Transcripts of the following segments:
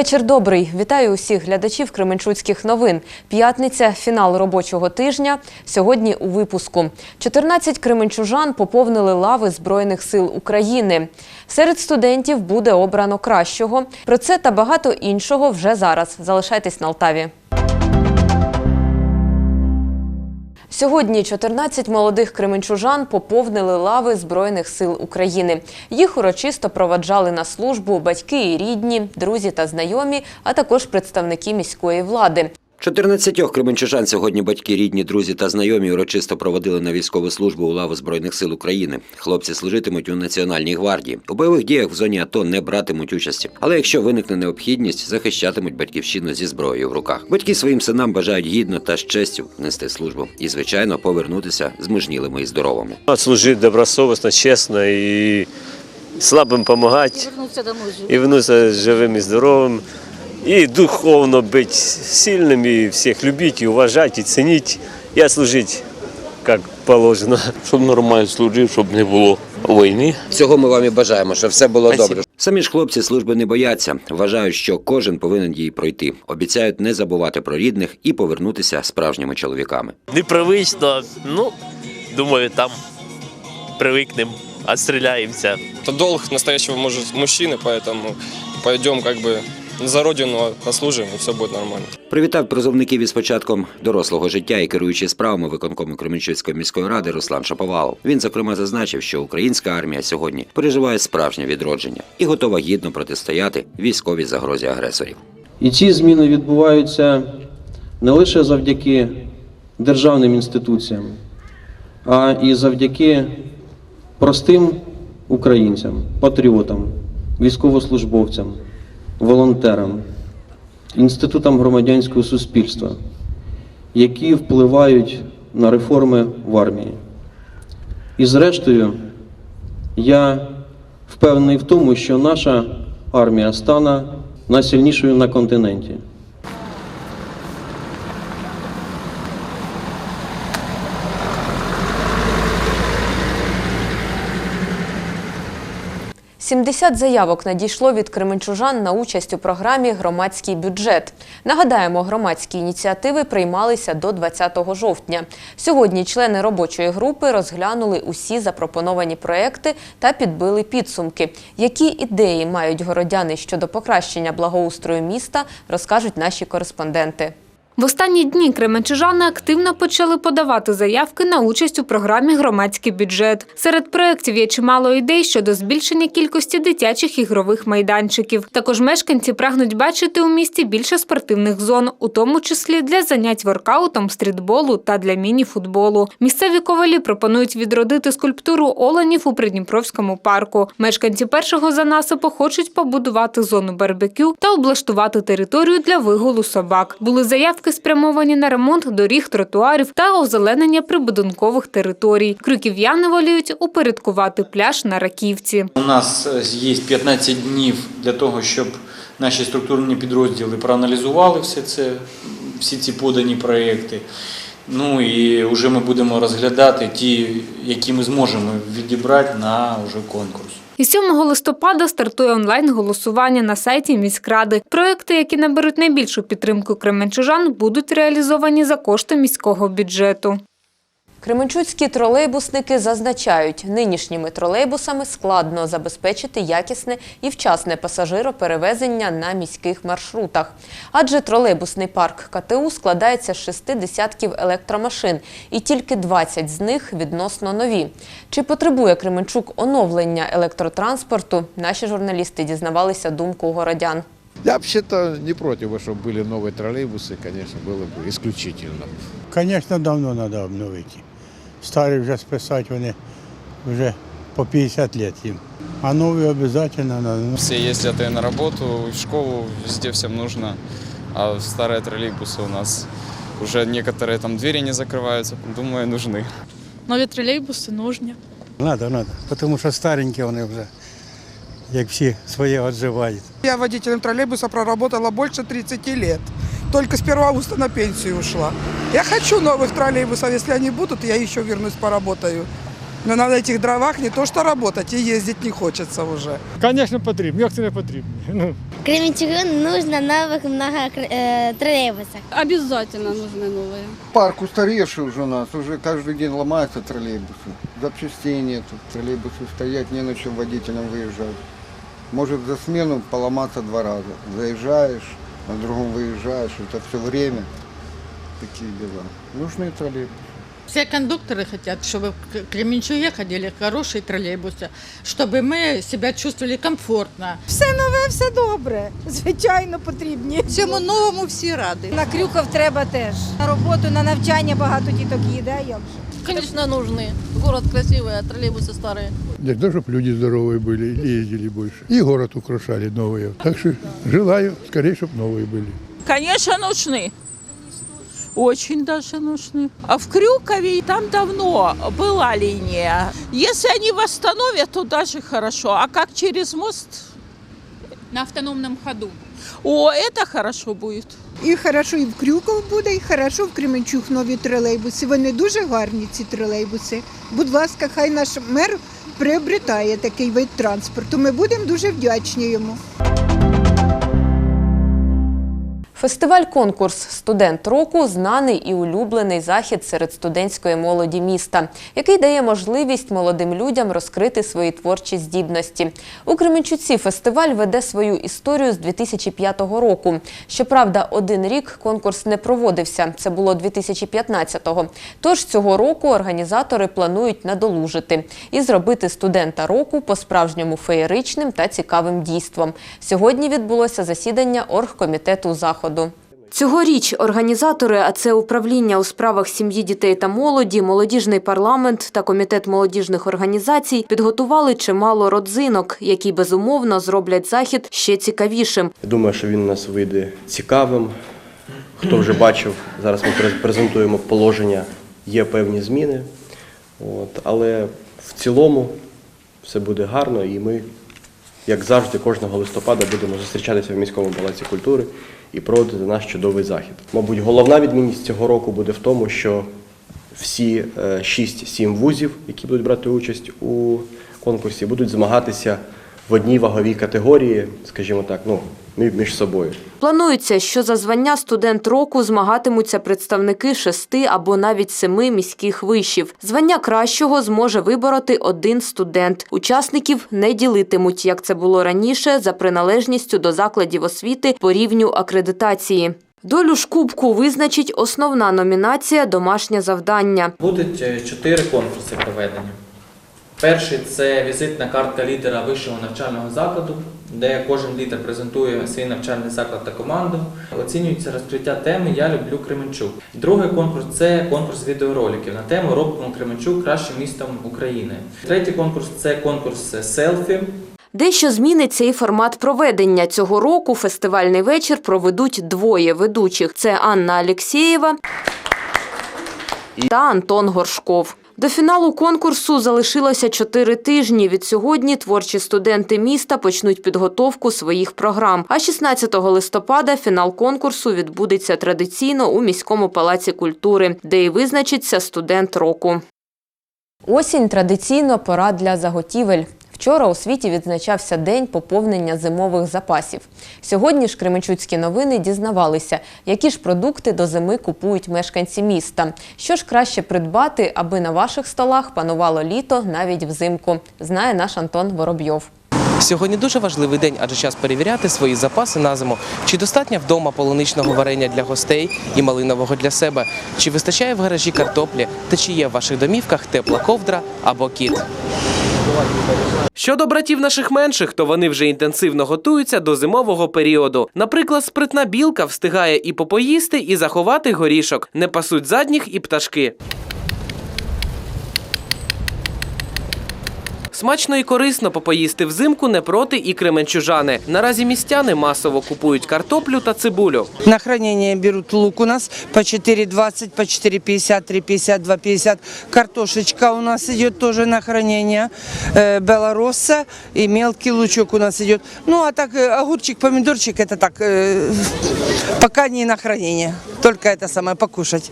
Вечір добрий. Вітаю усіх глядачів Кременчуцьких новин. П'ятниця, фінал робочого тижня. Сьогодні у випуску. 14 кременчужан поповнили лави Збройних сил України. Серед студентів буде обрано кращого. Про це та багато іншого вже зараз. Залишайтесь на Алтаві. Сьогодні 14 молодих кременчужан поповнили лави Збройних сил України. Їх урочисто проваджали на службу батьки і рідні, друзі та знайомі, а також представники міської влади. 14 кременчужан сьогодні батьки, рідні, друзі та знайомі урочисто проводили на військову службу у лаву Збройних сил України. Хлопці служитимуть у Національній гвардії. У бойових діях в зоні АТО не братимуть участі. Але якщо виникне необхідність, захищатимуть батьківщину зі зброєю в руках. Батьки своїм синам бажають гідно та з честю нести службу і, звичайно, повернутися змужнілими і здоровими. Служити добросовісно, чесно і слабим допомагати, Вернуться домой і вернутися живим і здоровим, і духовно бути сильним, і всіх любити, і уважати, і цінити, і служити, як положено. щоб нормально служив, щоб не було війни. Всього ми вам і бажаємо, щоб все було Спасибо. добре. Самі ж хлопці служби не бояться, вважають, що кожен повинен її пройти. Обіцяють не забувати про рідних і повернутися справжніми чоловіками. непривично. Ну, думаю, там привикнемо, отстріляємося. Это долг настоящего муж- мужчины, поэтому пойдем как бы за родину послужим, и все будет нормально. Привітав призовників із початком дорослого життя і керуючий справами виконкому Кременчуцької міської ради Руслан Шаповалов. Він зокрема зазначив, що українська армія сьогодні переживає справжнє відродження і готова гідно протистояти військовій загрозі агресорів. І ці зміни відбуваються не лише завдяки державним інституціям, а і завдяки простим українцям, патріотам, військовослужбовцям, волонтерам, інститутам громадянського суспільства, які впливають на реформи в армії. І зрештою, я впевнений в тому, що наша армія стане найсильнішою на континенті. – 70 заявок надійшло від кременчужан на участь у програмі Громадський бюджет. Нагадаємо, громадські ініціативи приймалися до 20 жовтня. Сьогодні члени робочої групи розглянули усі запропоновані проекти та підбили підсумки. Які ідеї мають городяни щодо покращення благоустрою міста, розкажуть наші кореспонденти. В останні дні кременчужани активно почали подавати заявки на участь у програмі Громадський бюджет. Серед проєктів є чимало ідей щодо збільшення кількості дитячих ігрових майданчиків. Також мешканці прагнуть бачити у місті більше спортивних зон, у тому числі для занять воркаутом, стрітболу та для міні-футболу. Місцеві ковалі пропонують відродити скульптуру оленів у Придніпровському парку. Мешканці першого занасипу хочуть побудувати зону барбекю та облаштувати територію для вигулу собак. Були заявки спрямовані на ремонт доріг, тротуарів та озеленення прибудинкових територій. Крюків'яни воліють упорядкувати пляж на Раківці. У нас е, є 15 днів для того, щоб наші структурні підрозділи проаналізували все це, всі ці подані проекти. Ну і вже ми будемо розглядати ті, які ми зможемо відібрати на вже конкурс. І 7 листопада стартує онлайн-голосування на сайті міськради. Проекти, які наберуть найбільшу підтримку кременчужан, будуть реалізовані за кошти міського бюджету. Кременчуцькі тролейбусники зазначають, нинішніми тролейбусами складно забезпечити якісне і вчасне пасажироперевезення на міських маршрутах. Адже тролейбусний парк КТУ складається з шести десятків електромашин, і тільки 20 з них відносно нові. Чи потребує Кременчук оновлення електротранспорту? Наші журналісти дізнавалися думку городян. Я вообще-то не против, чтобы были новые троллейбусы, конечно, было бы исключительно. Звісно, давно треба обновити. Старі вже списати, вони вже по 50 років їм. А нові обов'язково треба. Все ездят и на работу, и в школу, везде всем нужно. А старые троллейбусы у нас уже некоторые там двери не закрываются, думаю, нужны. Нові тролейбуси нужні. Треба, треба. Тому що старенькі вони вже, як всі своє відживають. Я водителем троллейбуса проработала больше 30 лет. Только с 1 августа на пенсию ушла. Я хочу новых троллейбусов. Если они будут, я еще вернусь, поработаю. Но на этих дровах не то что работать, и ездить не хочется уже. Звісно, потрібно. Як це не потрібно? Ну, Кременчугу нужно новых много э, троллейбусов. Обязательно нужны новые. Парк устаревший уже у нас, уже каждый день ломаются троллейбусы. Запчастей нету, троллейбусы стоять, не на чем водителям выезжать. Может за смену поломаться два раза. Заезжаешь, на другом выезжаешь, это все время. Такие дела. Нужны троллейбусы. Все кондукторы хотят, чтобы в Кременчуге ходили хорошие троллейбусы, чтобы мы себя чувствовали комфортно. Все нове, все добре. Звичайно, потрібні. Цьому новому всі раді. На Крюков треба теж. На роботу, на навчання багато діток їде, а як же? Конечно, нужны. Город красивый, а троллейбусы старые. Для того, чтобы люди здоровые были и ездили больше. И город украшали новые. Так что желаю скорее, чтобы новые были. Конечно, нужны. Очень даже нужны. А в Крюкове там давно была линия. Если они восстановят, то даже хорошо. А как через мост? На автономному ходу. О, это хорошо будет. І хорошо і в Крюков буде, і хорошо в Кременчуг нові тролейбуси. Вони дуже гарні, ці тролейбуси. Будь ласка, хай наш мер приобретає такий вид транспорту. Ми будемо дуже вдячні йому. Фестиваль-конкурс Студент року знаний і улюблений захід серед студентської молоді міста, який дає можливість молодим людям розкрити свої творчі здібності. У Кременчуці фестиваль веде свою історію з 2005 року. Щоправда, один рік конкурс не проводився. Це було 2015-го. Тож цього року організатори планують надолужити і зробити студента року по-справжньому феєричним та цікавим дійством. Сьогодні відбулося засідання оргкомітету заходу. Цьогоріч організатори, а це управління у справах сім'ї, дітей та молоді, молодіжний парламент та комітет молодіжних організацій підготували чимало родзинок, які безумовно зроблять захід ще цікавішим. Я думаю, що він у нас вийде цікавим. Хто вже бачив, зараз ми презентуємо положення, є певні зміни. От, але в цілому все буде гарно і ми, як завжди, кожного листопада будемо зустрічатися в міському палаці культури і проводити наш чудовий захід. Мабуть, головна відмінність цього року буде в тому, що всі 6-7 вузів, які будуть брати участь у конкурсі, будуть змагатися в одній ваговій категорії, скажімо так, ну, між собою. Планується, що за звання студент року змагатимуться представники шести або навіть семи міських вишів. Звання кращого зможе вибороти один студент. Учасників не ділитимуть, як це було раніше, за приналежністю до закладів освіти по рівню акредитації. Долю ж кубку визначить основна номінація Домашнє завдання. Будуть е, чотири конкурси проведені. Перший це візитна картка лідера вищого навчального закладу, де кожен лідер презентує свій навчальний заклад та команду. Оцінюється розкриття теми Я люблю Кременчук. Другий конкурс це конкурс відеороликів на тему Робимо Кременчук кращим містом України. Третій конкурс це конкурс селфі. Дещо зміниться і формат проведення. Цього року фестивальний вечір проведуть двоє ведучих. Це Анна Алєксєєва та Антон Горшков. До фіналу конкурсу залишилося чотири тижні. Від сьогодні творчі студенти міста почнуть підготовку своїх програм. А 16 листопада фінал конкурсу відбудеться традиційно у міському палаці культури, де і визначиться студент року. Осінь традиційно пора для заготівель. Вчора у світі відзначався день поповнення зимових запасів. Сьогодні ж Кременчуцькі новини дізнавалися, які ж продукти до зими купують мешканці міста. Що ж краще придбати, аби на ваших столах панувало літо навіть взимку, знає наш Антон Воробйов. Сьогодні дуже важливий день, адже час перевіряти свої запаси на зиму. Чи достатньо вдома полуничного варення для гостей і малинового для себе? Чи вистачає в гаражі картоплі? Та чи є в ваших домівках тепла ковдра або кіт? Щодо братів наших менших, то вони вже інтенсивно готуються до зимового періоду. Наприклад, спритна білка встигає і попоїсти, і заховати горішок. Не пасуть задніх і пташки. Смачно і корисно попоїсти взимку не проти і кременчужани. Наразі містяни масово купують картоплю та цибулю. На хранение берут лук у нас по 4,20, по 4,50, 3,50, 2,50. Картошечка у нас идет тоже на хранение. Э, Белороса и мелкий лучок у нас идет. Ну а так э, огурчик, помидорчик это так э, пока не на хранение. Только это самое покушать.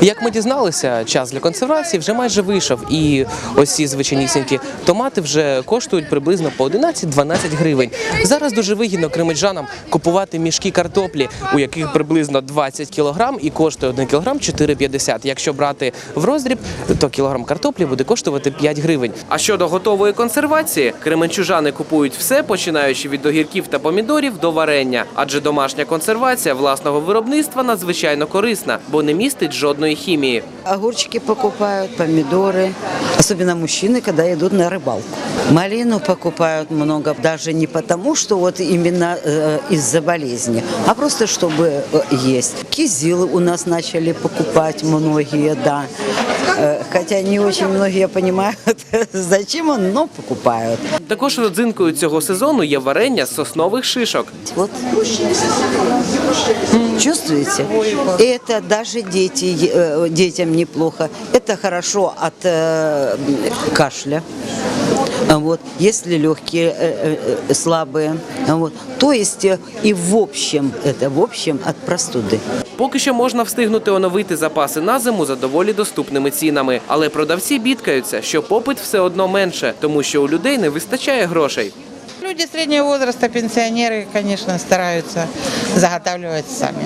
Як ми дізналися, час для консервації вже майже вийшов, і ось ці звичайнісінькі томати вже коштують приблизно по 11-12 гривень. Зараз дуже вигідно кримеджанам купувати мішки картоплі, у яких приблизно 20 кілограм і коштує 1 кілограм 4,50. Якщо брати в роздріб, то кілограм картоплі буде коштувати 5 гривень. А щодо готової консервації, кременчужани купують все, починаючи від огірків та помідорів до варення. Адже домашня консервація власного виробництва надзвичайно корисна, бо не містить жодної хімії. Огурчики покупают, помидоры, особенно мужчины, когда идут на рыбалку. Малину покупают много, даже не потому, что вот именно э, из-за болезни, а просто чтобы э, есть. Кизилы у нас начали покупать многие, да. Э, хотя не очень многие понимают, зачем он, но покупают. Також родзинкою цього сезону є варення з соснових шишок. Вот. Чувствуете? Это даже дети, э, детям неплохо. Это хорошо от э, кашля. А Вот. Если легкие, э, э, слабые. А Вот. То есть э, и в общем, это в общем от простуды. Поки що можна встигнути оновити запаси на зиму за доволі доступними цінами. Але продавці бідкаються, що попит все одно менше, тому що у людей не вистачає грошей. Люди среднего возраста, пенсионеры, конечно, стараются заготавливать сами,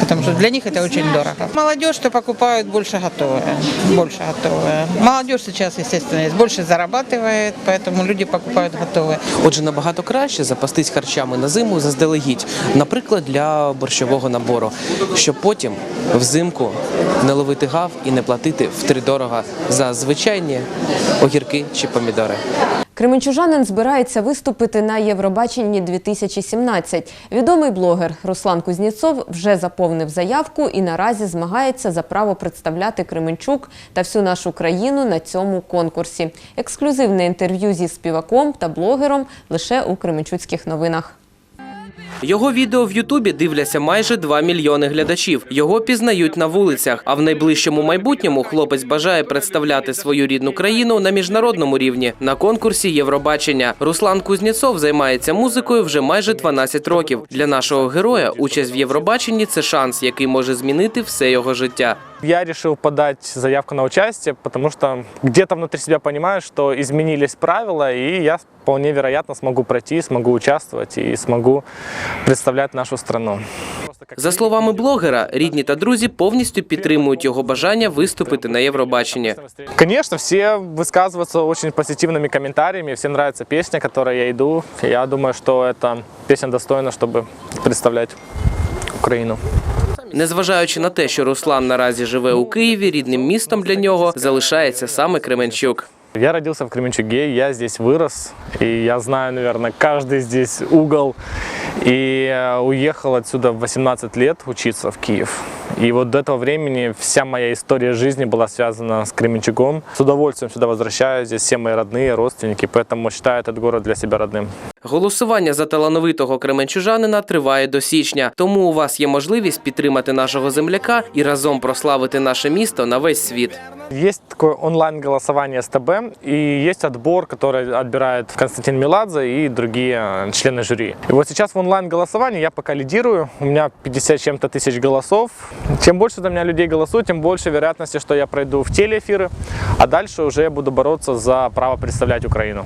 потому что для них это очень дорого. Молодежь, что покупают больше готовое, больше готовое. Молодежь сейчас, естественно, есть, больше зарабатывает, поэтому люди покупают готовое. Отже, набагато краще запастись харчами на зиму заздалегідь, наприклад, для борщового набору, щоб потім взимку не ловити гав і не платити втридорога за звичайні огірки чи помідори. Кременчужанин збирається виступити на Євробаченні 2017. Відомий блогер Руслан Кузніцов вже заповнив заявку і наразі змагається за право представляти Кременчук та всю нашу країну на цьому конкурсі. Ексклюзивне інтерв'ю зі співаком та блогером лише у Кременчуцьких новинах. Його відео в Ютубі дивляться майже 2 мільйони глядачів. Його пізнають на вулицях. А в найближчому майбутньому хлопець бажає представляти свою рідну країну на міжнародному рівні на конкурсі Євробачення. Руслан Кузніцов займається музикою вже майже 12 років. Для нашого героя участь в Євробаченні це шанс, який може змінити все його життя. Я решил подать заявку на участие, потому что где-то внутри себя понимаю, что изменились правила, и я вполне вероятно смогу пройти, смогу участвовать и смогу представлять нашу страну. За словами блогера, рідні та друзі повністю підтримують його бажання виступити на Євробаченні. Конечно, все высказываются очень позитивными комментариями, всем нравится песня, которой я иду. Я думаю, что эта песня достойна, чтобы представлять Украину. Незважаючи на те, що Руслан наразі живе у Києві, рідним містом для нього залишається саме Кременчук. Я родился в Кременчуге, я здесь вырос, и я знаю, наверное, каждый здесь угол. И э, уехал отсюда в 18 лет учиться в Киев. И вот до этого времени вся моя история жизни была связана с Кременчугом. С удовольствием сюда возвращаюсь, здесь все мои родные, родственники, поэтому считаю этот город для себя родным. Голосування за талановитого кременчужанина триває до січня, тому у вас є можливість підтримати нашого земляка і разом прославити наше місто на весь світ. Есть такое онлайн-голосование СТБ, и есть отбор, который отбирает Константин Меладзе и другие э, члены жюри. И вот сейчас в онлайн-голосовании я пока лидирую, у меня 50 с чем-то тысяч голосов. Чем больше за меня людей голосует, тем больше вероятности, что я пройду в телеэфиры, а дальше уже я буду бороться за право представлять Украину.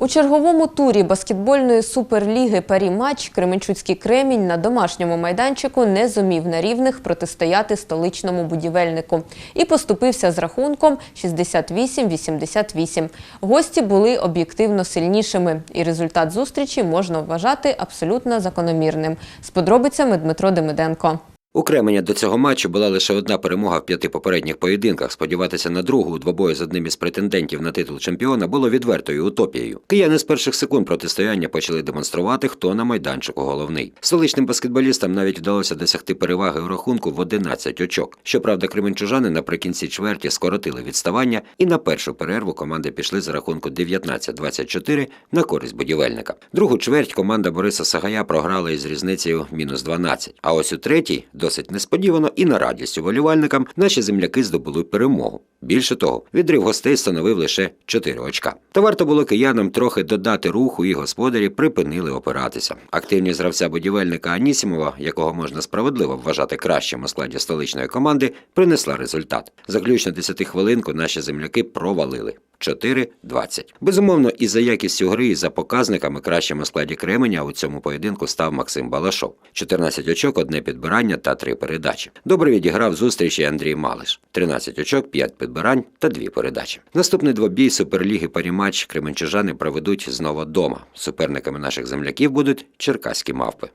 У черговому турі баскетбольної суперліги Парі матч Кременчуцький кремінь на домашньому майданчику не зумів на рівних протистояти столичному будівельнику і поступився з рахунком 68-88. Гості були об'єктивно сильнішими, і результат зустрічі можна вважати абсолютно закономірним. З подробицями Дмитро Демиденко. У Кременя до цього матчу була лише одна перемога в п'яти попередніх поєдинках. Сподіватися на другу у двобої з одним із претендентів на титул чемпіона було відвертою утопією. Кияни з перших секунд протистояння почали демонструвати, хто на майданчику головний. Столичним баскетболістам навіть вдалося досягти переваги у рахунку в 11 очок. Щоправда, кременчужани наприкінці чверті скоротили відставання, і на першу перерву команди пішли за рахунку 19-24 на користь будівельника. Другу чверть команда Бориса Сагая програла із різницею мінус 12. А ось у третій, досить несподівано і на радість уволівальникам, наші земляки здобули перемогу. Більше того, відрив гостей становив лише 4 очка. Та варто було киянам трохи додати руху, і господарі припинили опиратися. Активність гравця будівельника Анісімова, якого можна справедливо вважати кращим у складі столичної команди, принесла результат. Заключну 10 хвилинку наші земляки провалили. 4-20. Безумовно, і за якістю гри, і за показниками кращим у складі Кременя у цьому поєдинку став Максим Балашов. 14 очок, одне підбирання та три передачі. Добре відіграв зустрічі Андрій Малиш. 13 очок, 5 підбирань та дві передачі. Наступний двобій Суперліги Паріматч кременчужани проведуть знову дома. Суперниками наших земляків будуть черкаські мавпи.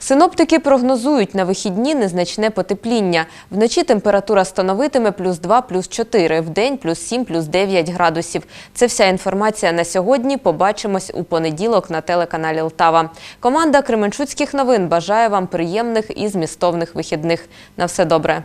Синоптики прогнозують на вихідні незначне потепління. Вночі температура становитиме плюс 2, плюс 4, день плюс 7, плюс 9 градусів. Це вся інформація на сьогодні. Побачимось у понеділок на телеканалі Лтава. Команда Кременчуцьких новин бажає вам приємних і змістовних вихідних. На все добре.